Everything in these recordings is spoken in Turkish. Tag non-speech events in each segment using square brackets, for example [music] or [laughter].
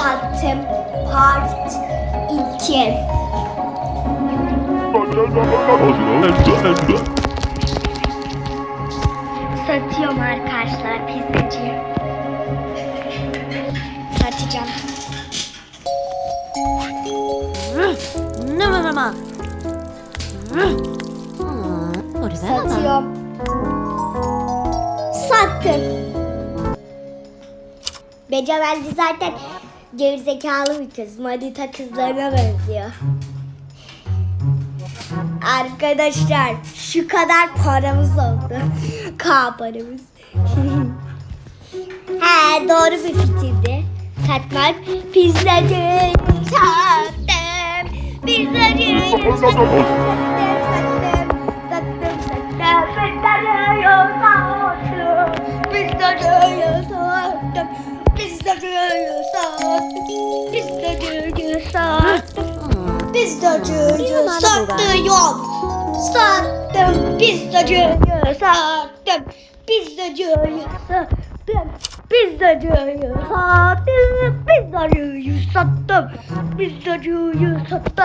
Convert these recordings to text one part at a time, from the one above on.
sattım. Part 2. Satıyorum arkadaşlar pizzacı. Satacağım. Ne var ama? Orada Satıyorum. Sattım. Becamelli zaten gerizekalı bir kız. Manita kızlarına benziyor. Arkadaşlar şu kadar paramız oldu. [laughs] K paramız. [laughs] He doğru bir fikirdi. Satmak pizzacı sattım. Pizzacı sattım. Pizzacı sattım. Pizzacı sattım. Pizzacıyı satıyorum. Sattım. Pizzacıyı sattım. Pizzacıyı sattım. Pizzacıyı sattım.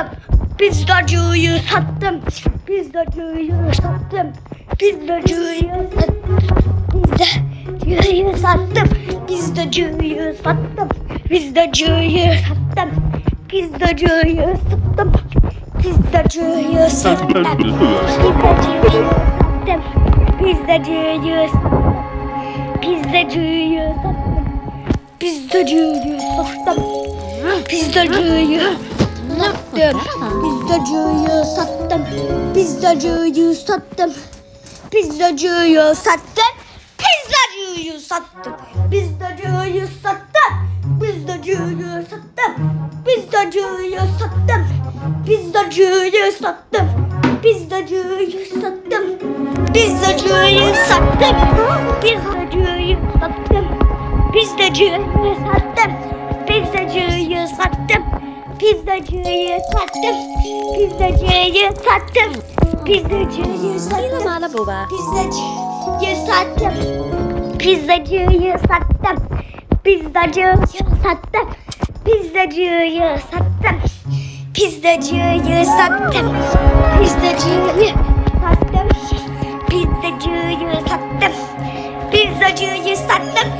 Pizzacıyı sattım. Pizzacıyı sattım. Pizzacıyı sattım. Pizzacıyı sattım. Pizzacıyı sattım. Pizzacıyı sattım. Pizzacıyı sattım. Pizzacıyı sattım. Pizzacıyı sattım. Pizzacıyı sattım. Pizzacıyı sattım. Pizzacıyı sattım. Pizzacıyı sattım. Pizzacıyı sattım. Pizzacıyı sattım. Pizzacıyı sattım. Pizzacıyı sattım. Pizzacıyı sattım. Pizzacıyı sattım. Pizzacıyı sattım. Pizzacıyı sattım. Pizzacıyı sattım. Pizzacıyı sattım. Pizzacıyı sattım. Pizzacıyı sattım. Pizzacıyı sattım. Pizzacıyı sattım. Pizzacıyı sattım. Mala buba. Pizzacıyı sattım. Pizzacıyı sattım. Pizzacıyı sattım. Pizzacıyı sattım. Pizzacıyı sattım. Pizzacıyı sattım. Pizzacıyı sattım. Pizzacıyı sattım.